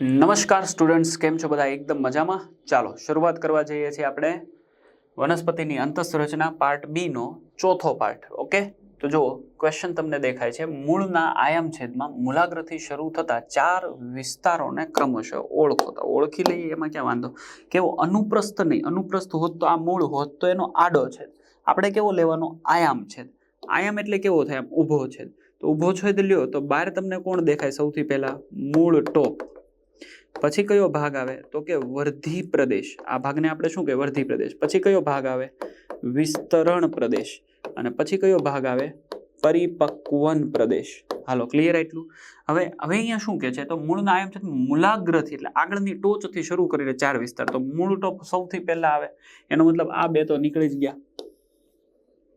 નમસ્કાર સ્ટુડન્ટ્સ, કેમ છો બધા? એકદમ મજામાં? ચાલો, શરૂઆત કરવા જઈએ છીએ આપણે વનસ્પતિની અંતઃસંરચના પાર્ટ બીનો ચોથો પાર્ટ, ઓકે? તો જુઓ ક્વેશ્ચન તમને દેખાય છે. મૂળના આયામ છેદમાં મૂલાગ્રથી શરૂ થતા ચાર વિસ્તારોને ક્રમશઃ ઓળખો. તો ઓળખી લઈએ, એમાં ક્યાં વાંધો? કેવો અનુપ્રસ્થ નહીં, અનુપ્રસ્થ હોત તો આ મૂળ હોત તો એનો આડો છેદ. આપણે કેવો લેવાનો? આયામ છેદ આયામ એટલે કેવો થાય? આમ ઊભો છેદ. તો ઊભો છેદ લ્યો, તો બહાર તમને કોણ દેખાય? સૌથી પહેલા મૂળ ટોપ. પછી કયો ભાગ આવે? તો કે વર્ધી પ્રદેશ. આ ભાગને આપણે શું કહેવાય? વર્ધી પ્રદેશ. પછી કયો ભાગ આવે? વિસ્તરણ પ્રદેશ. અને પછી કયો ભાગ આવે? પરિપક્વન પ્રદેશ. હાલો ક્લિયર એટલું હવે હવે અહીંયા શું કે છે? તો મૂળના આયમ છે મૂલાગ્રથી એટલે આગળની ટોચથી શરૂ કરીને ચાર વિસ્તાર. તો મૂળ ટોપ સૌથી પહેલા આવે. એનો મતલબ આ બે તો નીકળી જ ગયા.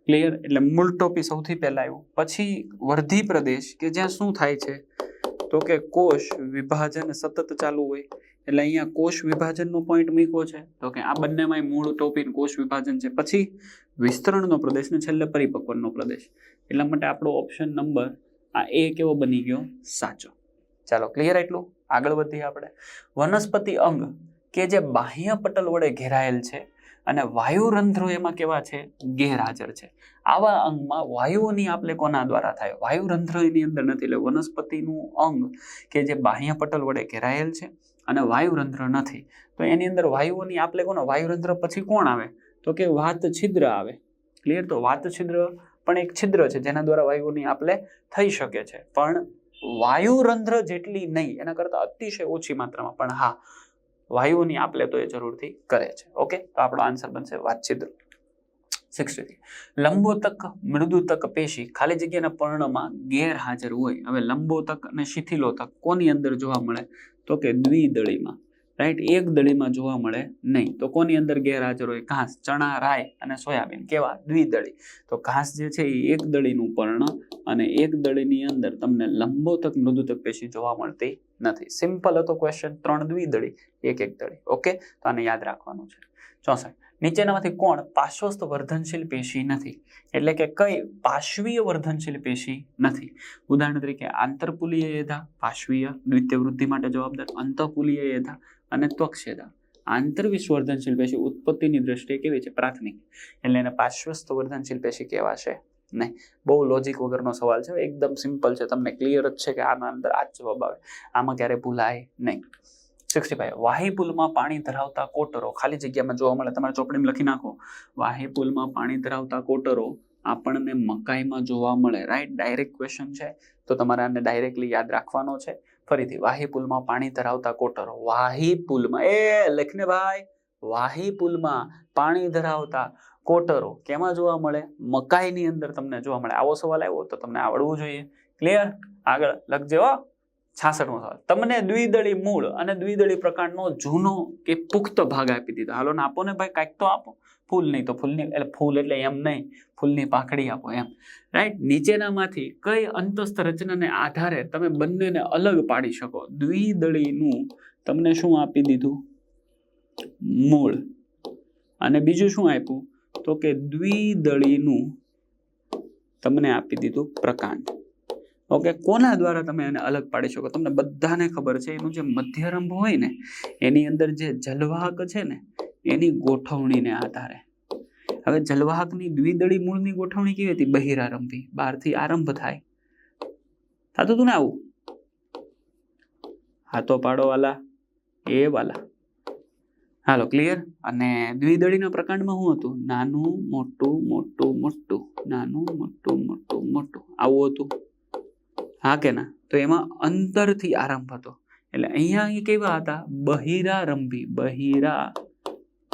ક્લિયર એટલે મૂળ ટોપી સૌથી પહેલા આવ્યું. પછી વર્ધી પ્રદેશ, કે જ્યાં શું થાય છે? તો કે કોષ વિભાજન સતત ચાલુ હોય. એટલે અહીંયા કોષ વિભાજનનો પોઈન્ટ મૂક્યો છે. તો કે આ બંનેમાં મૂળ ટોપિક કોષ વિભાજન છે. પછી વિસ્તરણનો પ્રદેશ ને છેલ્લે પરિપક્વનનો પ્રદેશ. એટલા માટે આપણો ઓપ્શન નંબર આ એ કેવો બની ગયો? સાચો. ચાલો ક્લિયર એટલું આગળ વધીએ આપણે. વનસ્પતિ અંગ કે જે બાહ્ય પટલ વડે ઘેરાયેલ છે અને વાયુરંધ્રો એમાં કેવા છે? ગેરહાજર છે. આવા અંગમાં વાયુઓની આપલે કોના દ્વારા થાય? વાયુરંધ્ર એની અંદર નથી, એટલે વનસ્પતિનું અંગ કે જે બાહ્ય પટલ વડે ઘેરાયેલ છે અને વાયુરંધ્ર નથી. તો એની અંદર વાયુઓની આપલે કોનો? વાયુરંધ્ર પછી કોણ આવે? તો કે વાત છિદ્ર આવે. ક્લિયર? તો વાત છિદ્ર પણ એક છિદ્ર છે, જેના દ્વારા વાયુઓની આપલે થઈ શકે છે. પણ વાયુરંધ્ર જેટલી નહીં, એના કરતાં અતિશય ઓછી માત્રામાં. પણ હા વાયુઓની આપલે તો એ જરૂરથી કરે છે. ઓકે તો આપણો આન્સર બનશે વાતછિદ્ર સિક્સટી લંબોતક, મૃદુતક પેશી ખાલી જગ્યાના પર્ણમાં ગેરહાજર હોય. હવે લંબોતક અને શિથિલોતક કોની અંદર જોવા મળે? તો કે દ્વિદળીમાં. રાઈટ એક દળીમાં જોવા મળે નહીં. તો કોની અંદર ગેરહાજર હોય? ઘાસ, ચણા, રાય અને સોયાબીન. કેવા? દ્વિદળી. તો ઘાસ જે છે એ એક દળીનું પર્ણ અને એક દળીની અંદર તમને લંબોતક, મૃદુતક પેશી જોવા મળતી નથી. સિમ્પલ હતો ક્વેશ્ચન ત્રણ દ્વિદળી એક એક દળી. ઓકે તો આને યાદ રાખવાનું છે. ચોસઠ. નીચેનામાંથી કોણ પાર્શ્વસ્થ વર્ધનશીલ પેશી નથી? એટલે કે કઈ પાર્શ્વીય વર્ધનશીલ પેશી નથી? ઉદાહરણ તરીકે આંતરપુલીય યધા પાર્શ્વીય, દ્વિતીય વૃદ્ધિ માટે જવાબદાર અંતઃપુલીય યધા અને ત્વક્ષેદા આંતરવિશ્વર્ધનશીલ પેશી ઉત્પત્તિની દ્રષ્ટિએ કેવી છે? પ્રાથમિક. એટલે એને પાર્શ્વસ્થ વર્ધનશીલ પેશી કહેવાશે. નહીં બહુ લોજિક વગરનો સવાલ છે. એકદમ સિમ્પલ છે. તમને ક્લિયર જ છે કે આના અંદર આ જ જવાબ આવે. આમાં ક્યારે ભૂલાય નહીં. સિક્સટી ફાઈવ વાહી પાણી ધરાવતા કોટરો, ખાલી જગ્યામાં જોવા મળે, તમારે ચોપડીમાં લખી નાખો. વાહી પુલમાં પાણી ધરાવતા કોટરો આપણને મકાઈમાં જોવા મળે. રાઈટ ડાયરેક્ટ ક્વેશ્ચન છે. તો તમારે આને ડાયરેક્ટલી યાદ રાખવાનો છે. ફરીથી વાહી પુલમાં પાણી ધરાવતા કોટરો. વાહી પુલમાં એ, લખને ભાઈ. વાહી પુલમાં પાણી ધરાવતા કોટરો કેમાં જોવા મળે? મકાઈની અંદર તમને જોવા મળે. આવો સવાલ આવ્યો તો તમને આવડવું જોઈએ. ક્લિયર આગળ લખજો છાસઠમો સવાલ. તમને દ્વિદળી મૂળ અને દ્વિદળી પ્રકારનો જૂનો કે પુખ્ત ભાગ આપી દીધો. હાલો ને આપો ને ભાઈ, કાંઈક તો આપો. ફૂલ નહીં તો ફૂલની, એટલે ફૂલ એટલે એમ નહીં. ફૂલની પાંખડી આપો એમ. રાઈટ નીચેનામાંથી કઈ અંતસ્થ રચનાને આધારે તમે બંનેને અલગ પાડી શકો? દ્વિદળીનું. તમને શું આપી દીધું? મૂળ. અને બીજું શું આપ્યું? તો કે દ્વિદળીનું તમને આપી દીધું પ્રકાંડ. ઓકે, કોના દ્વારા તમે એને અલગ પાડી શકો? તમને બધાને ખબર છે, એનું જે મધ્યરંભ હોય ને, એની અંદર જે જલવાહક છે ને, એની ગોઠવણીને આધારે. હવે જલવાહકની દ્વિદળી મૂળની ગોઠવણી કેવી હતી? બહિરારંભી. બહારથી આરંભ થાય. થતું હતું ને આવું? હાથો પાડો વાલા. એ વાલા. હાલો ક્લિયર અને દ્વિદળીના પ્રકાંડમાં શું હતું? નાનું, મોટું મોટું મોટું. નાનું, મોટું મોટું મોટું. આવું હતું. હા કે ના? તો એમાં અંતરથી આરંભ હતો. એટલે અહીંયા અહીં કેવા હતા? બહિરા રંભી બહિરા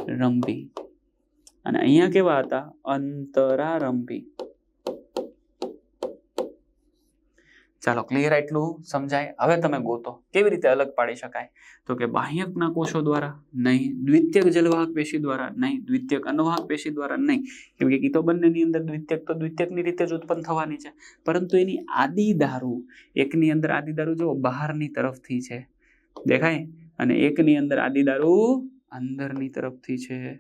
રંભી અને અહીંયા કેવા હતા? અંતરારંભી. ચાલો ક્લિયર એટલું સમજાય. હવે તમે ગોતો. કેવી રીતે અલગ પાડી શકાય? તો કે બાહ્યકના કોષો દ્વારા નહીં, દ્વિતીયક જલવાહક પેશી દ્વારા નહીં, દ્વિતીયક અનુવાહક પેશી દ્વારા નહીં. કેમ કે કીતો બંનેની અંદર દ્વિતીયક તો દ્વિતીયકની રીતે જ ઉત્પન્ન થવાની છે. પરંતુ એની આદિ દારૂ, એકની અંદર આદિ દારૂ જો બહારની તરફથી છે. દેખાય? અને એકની અંદર આદિ દારૂ અંદરની તરફથી છે.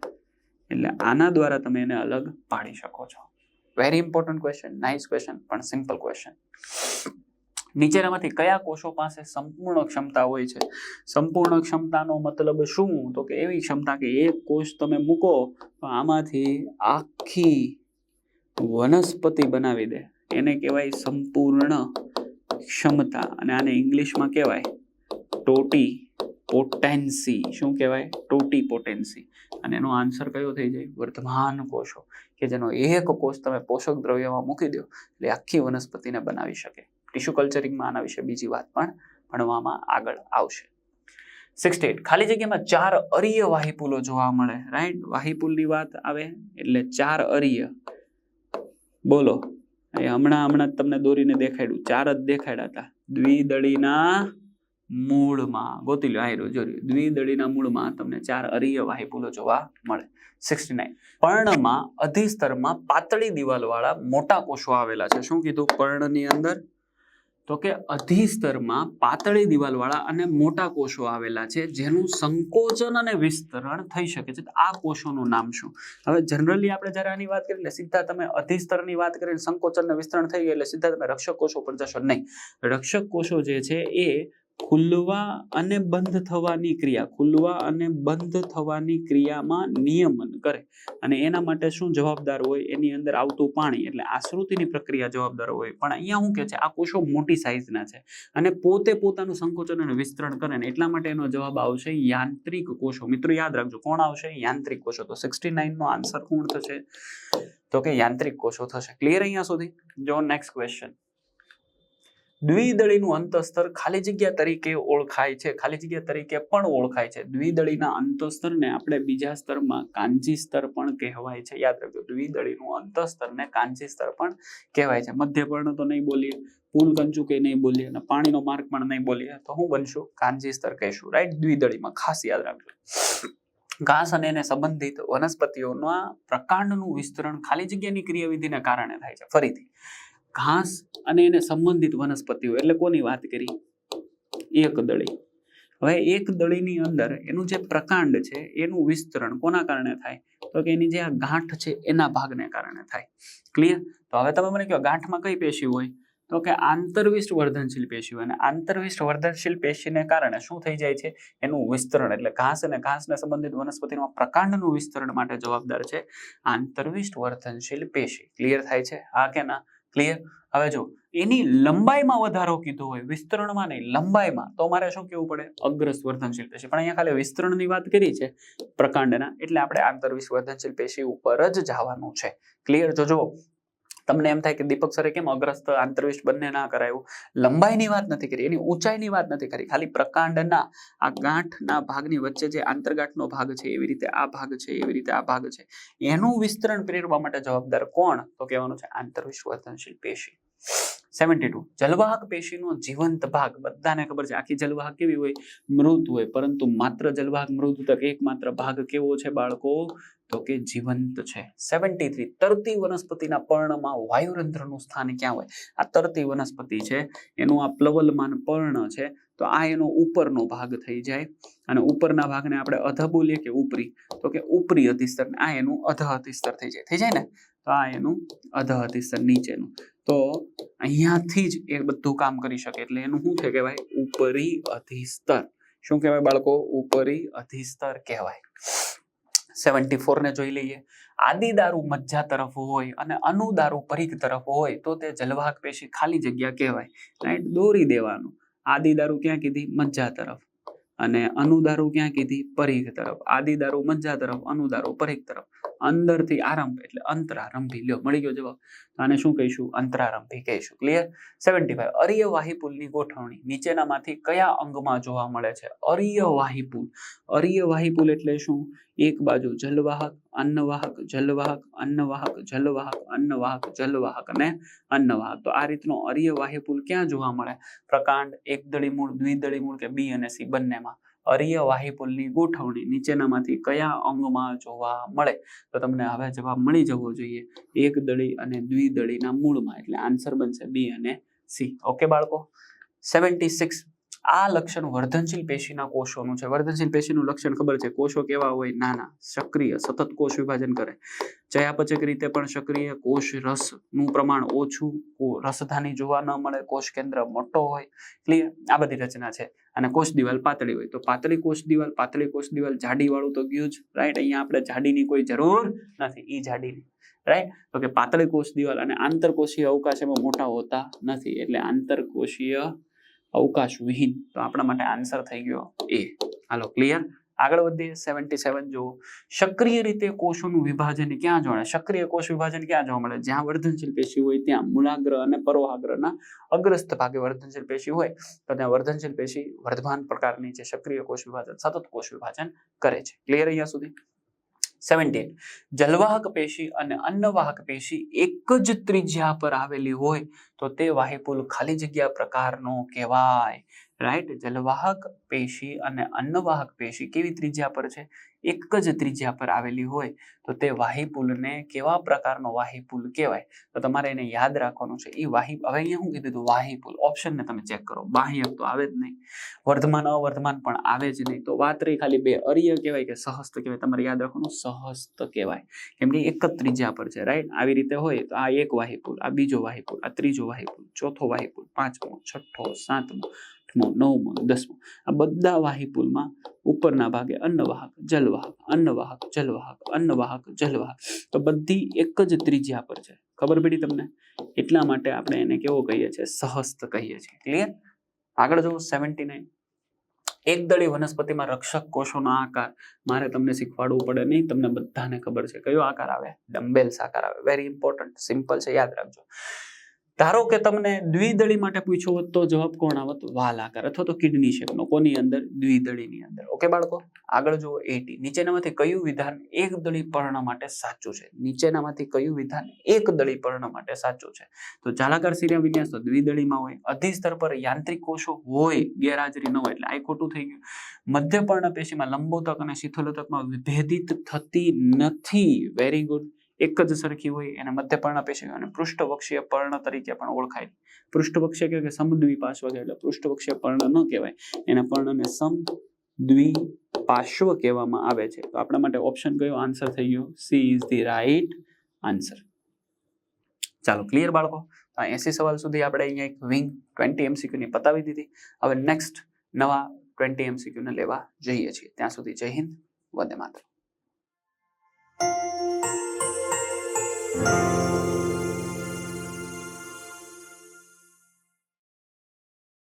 એટલે આના દ્વારા તમે એને અલગ પાડી શકો છો. Very important question nice question પણ સિમ્પલ ક્વેશ્ચન નીચેનામાંથી કયા કોષો પાસે સંપૂર્ણ ક્ષમતા હોય છે? સંપૂર્ણ ક્ષમતાનો મતલબ શું? તો કે એવી ક્ષમતા કે એક કોષ તમે મૂકો, તો આમાંથી આખી વનસ્પતિ બનાવી દે. એને કહેવાય સંપૂર્ણ ક્ષમતા અને આને ઇંગ્લિશમાં કહેવાય ટોટી પોટેન્સી શું કહેવાય? ટોટી પોટેન્સી અને એનો આન્સર કયો થઈ જાય? વર્તમાન કોષો. કે જેનો એક કોષ તમે પોષક દ્રવ્યમાં મૂકી દો, એટલે આખી વનસ્પતિને બનાવી શકે. ટિશ્યુ કલ્ચરિંગમાં આના વિશે બીજી વાત પણ ભણવામાં આગળ આવશે. સિક્સટી એટ ખાલી જગ્યામાં ચાર અરીય વાહિપુલો જોવા મળે રાઈટ વાહિપુલની વાત આવે એટલે ચાર અરીય. બોલો. એ હમણાં હમણાં જ તમને દોરીને દેખાડ્યું. ચાર જ દેખાડ્યા હતા. દ્વિદળીના મૂળમાં. ગોતી લો આયરો જોર્યું દ્વિદળીના મૂળમાં તમને ચાર અરીય વાહિપુલો જોવા મળે. સિક્સટી નાઇન પર્ણમાં અધિસ્તરમાં પાતળી દિવાલવાળા મોટા કોષો આવેલા છે. શું કીધું? પર્ણની અંદર તો કે અધિસ્તરમાં પાતળી દિવાલવાળા અને મોટા કોષો આવેલા છે, જેનું સંકોચન અને વિસ્તરણ થઈ શકે છે. આ કોષોનું નામ શું? હવે જનરલી આપણે જ્યારે આની વાત કરીએ, એટલે સીધા તમે અધિસ્તરની વાત કરીને સંકોચન અને વિસ્તરણ થઈ ગયું, એટલે સીધા તમે રક્ષક કોષો પર જશો નહીં. રક્ષક કોષો જે છે એ ખુલવા અને બંધ થવાની ક્રિયા, ખુલવા અને બંધ થવાની ક્રિયામાં નિયમન કરે. અને એના માટે શું જવાબદાર હોય? એની અંદર આવતું પાણી, એટલે આશ્રુતિની પ્રક્રિયા જવાબદાર હોય. પણ અહીંયા શું કે છે? આ કોષો મોટી સાઇઝના છે. અને પોતે પોતાનું સંકોચન અને વિસ્તરણ કરે ને એટલા માટે એનો જવાબ આવશે યાંત્રિક કોષો. મિત્રો, યાદ રાખજો, કોણ આવશે? યાંત્રિક કોષો. તો સિક્સટી નો આન્સર કોણ થશે? તો કે યાંત્રિક કોષો થશે. ક્લિયર અહીંયા સુધી? જો નેક્સ્ટ ક્વેશ્ચન દ્વિદળીનું અંતસ્તર ખાલી જગ્યા તરીકે ઓળખાય છે. ખાલી જગ્યા તરીકે પણ ઓળખાય છે. દ્વિદળીના અંતસ્તરને આપણે બીજા સ્તરમાં કાંજી સ્તર પણ કહેવાય છે. યાદ રાખજો, દ્વિદળીનું અંતસ્તરને કાંજી સ્તર પણ કહેવાય છે. મધ્યપર્ણ તો નહીં બોલીએ પુલ કંચુકે નહીં બોલીએ અને પાણીનો માર્ગ પણ નહીં બોલીએ તો હું બનશું? કાંજી સ્તર કહીશું. રાઈટ દ્વિદળીમાં ખાસ યાદ રાખજો. ઘાસ અને એને સંબંધિત વનસ્પતિઓના પ્રકાંડનું વિસ્તરણ ખાલી જગ્યાની ક્રિયાવિધિને કારણે થાય છે. ફરીથી ઘાસ અને એને સંબંધિત વનસ્પતિઓ, એટલે કોની વાત કરી? એક દળી. હવે એક દળીની અંદર એનું જે પ્રકાંડ છે, એનું વિસ્તરણ કોના કારણે થાય? તો કે એની જે આ ગાંઠ છે, એના ભાગને કારણે થાય. ક્લિયર તો હવે તમે મને કહો, ગાંઠમાં કઈ પેશી હોય? તો કે આંતરવિષ્ટ વર્ધનશીલ પેશી હોય. અને આંતરવિષ્ટ વર્ધનશીલ પેશીને કારણે શું થઈ જાય છે? એનું વિસ્તરણ, એટલે ઘાસ અને ઘાસને સંબંધિત વનસ્પતિમાં પ્રકાંડનું વિસ્તરણ માટે જવાબદાર છે આંતરવિષ્ટ વર્ધનશીલ પેશી. ક્લિયર થાય છે? હા કે ના? ક્લિયર હવે જો, એની લંબાઈમાં વધારો કીધો હોય, વિસ્તરણમાં નહીં, લંબાઈમાં, તો મારે શું કેવું પડે? અગ્રસ વર્ધનશીલ પેશી. પણ અહીંયા ખાલી વિસ્તરણની વાત કરી છે, પ્રકાંડના, એટલે આપણે આંતરવિષ વર્ધનશીલ પેશી ઉપર જ જવાનું છે. ક્લિયર તો જો તમને એમ થાય કે દીપક સરે કેમ અગ્રસ્ત આંતરવિશ બંને ના કરાયું? લંબાઈની વાત નથી કરી, એની ઊંચાઈની વાત નથી કરી. ખાલી પ્રકાંડના, આ ગાંઠના ભાગની વચ્ચે જે આંતરગાંઠનો ભાગ છે, એવી રીતે આ ભાગ છે, એવી રીતે આ ભાગ છે. એનું વિસ્તરણ પ્રેરવા માટે જવાબદાર કોણ? તો કહેવાનું છે આંતરવિષ વર્ધનશીલ પેશી. સેવન્ટી ટુ જલવાહક પેશીનો જીવંત ભાગ. બધાને ખબર છે, આખી જલવાહક કેવી હોય? મૃત હોય, પરંતુ માત્ર જલવાહક મૃત તક એકમાત્ર ભાગ કેવો છે બાળકો? તો કે જીવંત છે. સેવન્ટી થ્રી તરતી વનસ્પતિના પર્ણમાં વાયુરંધ્રનું સ્થાન ક્યાં હોય? આ તરતી વનસ્પતિ છે, એનું આ પ્લવલમાન પર્ણ છે. તો આ એનો ઉપરનો ભાગ થઈ જાય. અને ઉપરના ભાગને આપણે અધ બોલીએ કે ઉપરી. તો કે ઉપરી અધિસ્તર, આ એનું અધ અધિસ્તર થઈ જાય. થઈ જાય ને તો આ એનું અધ અધિસ્તર નીચેનું. તો અહીંયાથી જ એ બધું કામ કરી શકે. એટલે એનું શું છે કહેવાય? ઉપરી અધિસ્તર. શું કહેવાય બાળકો? ઉપરી અધિસ્તર કહેવાય. સેવન્ટી ફોર ને જોઈ લઈએ. આદિ દારૂ મજ્જા તરફ હોય અને અનુદારૂ પરીખ તરફ હોય તો તે જલવાહક પેશી ખાલી જગ્યા કહેવાય. રાઈટ દોરી દેવાનું. આદિ દારૂ ક્યાં કીધી? મજ્જા તરફ. અને અનુદારૂ ક્યાં કીધી? પરીખ તરફ. આદિ દારૂ મજ્જા તરફ અનુદારૂ પરીખ તરફ. અંદરથી આરંભ, એટલે અંતરારંભી, લ્યો, મળી ગયો જવાબ. તો આને શું કહીશું? અંતરારંભી કહીશું ક્લિયર સેવન્ટી ફાઈવ અરિયવાહી પુલની ગોઠવણી નીચેનામાંથી કયા અંગમાં જોવા મળે છે? અરિયવાહી પુલ. અરિયવાહી પુલ એટલે શું? એક બાજુ જલવાહક, અન્નવાહક જલવાહક અન્નવાહક જલવાહક અન્નવાહક, જલવાહક અને અન્નવાહક. તો આ રીતનો અરિયવાહી પુલ ક્યાં જોવા મળે? પ્રકાંડ એકદળી મૂળ, દ્વિદળી મૂળ કે બી અને સી બંનેમાં. અરિયવાહી પુલની ગોઠવણી નીચેનામાંથી કયા અંગમાં જોવા મળે? તો તમને હવે જવાબ મળી જવો જોઈએ એક દળી અને દ્વિદળીના મૂળમાં. એટલે આન્સર બનશે બી અને સી. ઓકે બાળકો? સેવન્ટી સિક્સ આ લક્ષણ વર્ધનશીલ પેશીના કોષોનું છે. વર્ધનશીલ પેશીનું લક્ષણ ખબર છે? કોષો કેવા હોય? નાના. સક્રિય. સતત કોષ વિભાજન કરે. ચયાપચક રીતે પણ સક્રિય કોષ રસનું પ્રમાણ ઓછું રસધાની જોવા ન મળે, કોષ કેન્દ્ર મોટો હોય. ક્લિયર આ બધી રચના છે. અને કોષ દિવાલ પાતળી હોય. તો પાતળી કોષ દિવાલ, પાતળી કોષ દિવાલ જાડી વાળું તો ગયું જ રાઈટ અહીંયા આપણે જાડીની કોઈ જરૂર નથી. ઈ જાડીની રાઈટ તો કે પાતળી કોષ દિવાલ અને આંતરકોષીય અવકાશ એમાં મોટા હોતા નથી. એટલે આંતરકોષીય અવકાશ વિહીન. તો આપણા માટે આન્સર થઈ ગયો એ હાલો ક્લિયર આગળ વધીએ સેવન્ટી સેવન જુઓ. સક્રિય રીતે કોષોનું વિભાજન ક્યાં જોવા સક્રિય કોષ વિભાજન ક્યાં જોવા મળે? જ્યાં વર્ધનશીલ પેશી હોય, ત્યાં મૂલાગ્ર અને પરોહાગ્રના અગ્રસ્થ ભાગે વર્ધનશીલ પેશી હોય. તો ત્યાં વર્ધનશીલ પેશી વર્ધમાન પ્રકારની છે સક્રિય કોષ વિભાજન, સતત કોષ વિભાજન કરે છે. ક્લિયર અહીંયા સુધી? સેવન્ટીન જલવાહક પેશી અને અન્નવાહક પેશી એક જ ત્રિજ્યા પર આવેલી હોય તો તે વાહિપુલ ખાલી જગ્યા પ્રકારનો કહેવાય. રાઈટ જલવાહક પેશી અને અન્નવાહક પેશી કેવી ત્રિજ્યા પર છે? એક જ ત્રિજ્યા પર આવેલી હોય તો તે વાહિપુલને કેવા પ્રકારનો વાહિપુલ કહેવાય? તો તમારે એને યાદ રાખવાનું છે. એ વાહી, હવે અહીંયા શું કીધું હતું? વાહિપુલ. ઓપ્શનને તમે ચેક કરો. બાહ્યક તો આવે જ નહીં. વર્ધમાન, અવર્ધમાન પણ આવે જ નહીં. તો વાત રહી ખાલી બે. અર્ય કહેવાય કે સહસ્ત કહેવાય? તમારે યાદ રાખવાનું. સહસ્ત કહેવાય. કેમ કે એક જ ત્રિજ્યા પર છે. રાઈટ આવી રીતે હોય તો આ એક વાહિપુલ, આ બીજો વાહિપુલ, આ ત્રીજો વાહિપુલ ચોથો વાહિપુલ પાંચમો, છઠ્ઠો, સાતમો, આઠમો, નવમો, દસમો. આ બધા વાહિપુલમાં ઉપરના ભાગે અન્નવાહક, જલવાહક અન્નવાહક જલવાહક અન્નવાહક, જલવાહક. તો બધી એક જ ત્રિજ્યા પર છે. ખબર પડી તમને? એટલા માટે આપણે એને કેવો કહીએ છીએ? સહસ્ત કહીએ છીએ. ક્લિયર આગળ જવું સેવન્ટી નાઇન એકદળી વનસ્પતિમાં રક્ષક કોષોનો આકાર. મારે તમને શીખવાડવું પડે નહીં, તમને બધાને ખબર છે. કયો આકાર આવે? ડમ્બેલ્સ આકાર આવે. વેરી ઇમ્પોર્ટન્ટ સિમ્પલ છે. યાદ રાખજો. ધારો કે તમને દ્વિદળી માટે પૂછ્યું હોત તો જવાબ કોણ આવત? વાલ આકાર અથવા તો કિડની શેપનો. કોની અંદર? દ્વિદળીની અંદર. ઓકે બાળકો? આગળ જુઓ એટી નીચેનામાંથી કયું વિધાન એક દળી પર્ણ માટે સાચું છે? નીચેનામાંથી કયું વિધાન એક દળી પર્ણ માટે સાચું છે? તો જાલાકાર સિરિયા વિન્યાસ તો દ્વિદળીમાં હોય, અધિસ્તર પર યાંત્રિક કોષો હોય, ગેરહાજરી ન હોય એટલે આ ખોટું થઈ ગયું. મધ્યપર્ણ પેશીમાં લંબોતક અને શીથલોતકમાં વિભેદિત થતી નથી. વેરી ગુડ એક જ સરખી હોય એને મધ્યપર્ણ પેશી અને પૃષ્ઠવક્ષીય પર્ણ તરીકે પણ ઓળખાય. પૃષ્ઠવક્ષીય કે સમદ્વિપાર્શ્વ એટલે પૃષ્ઠવક્ષીય પર્ણ ન કહેવાય. એના પર્ણને સમ દ્વિપાર્શ્વ કહેવામાં આવે છે. તો આપણા માટે ઓપ્શન કયો? આન્સર થઈ ગયો. C is the right answer ચાલો ક્લિયર બાળકો? તો એસી સવાલ સુધી આપણે અહીંયા એક વિંગ ટ્વેન્ટી એમસીક્યુની પતાવી દીધી. હવે નેક્સ્ટ નવા ટ્વેન્ટી એમસીક્યુને લેવા જઈએ છીએ. ત્યાં સુધી જય હિન્દ. વંદે માતરમ. Thank you.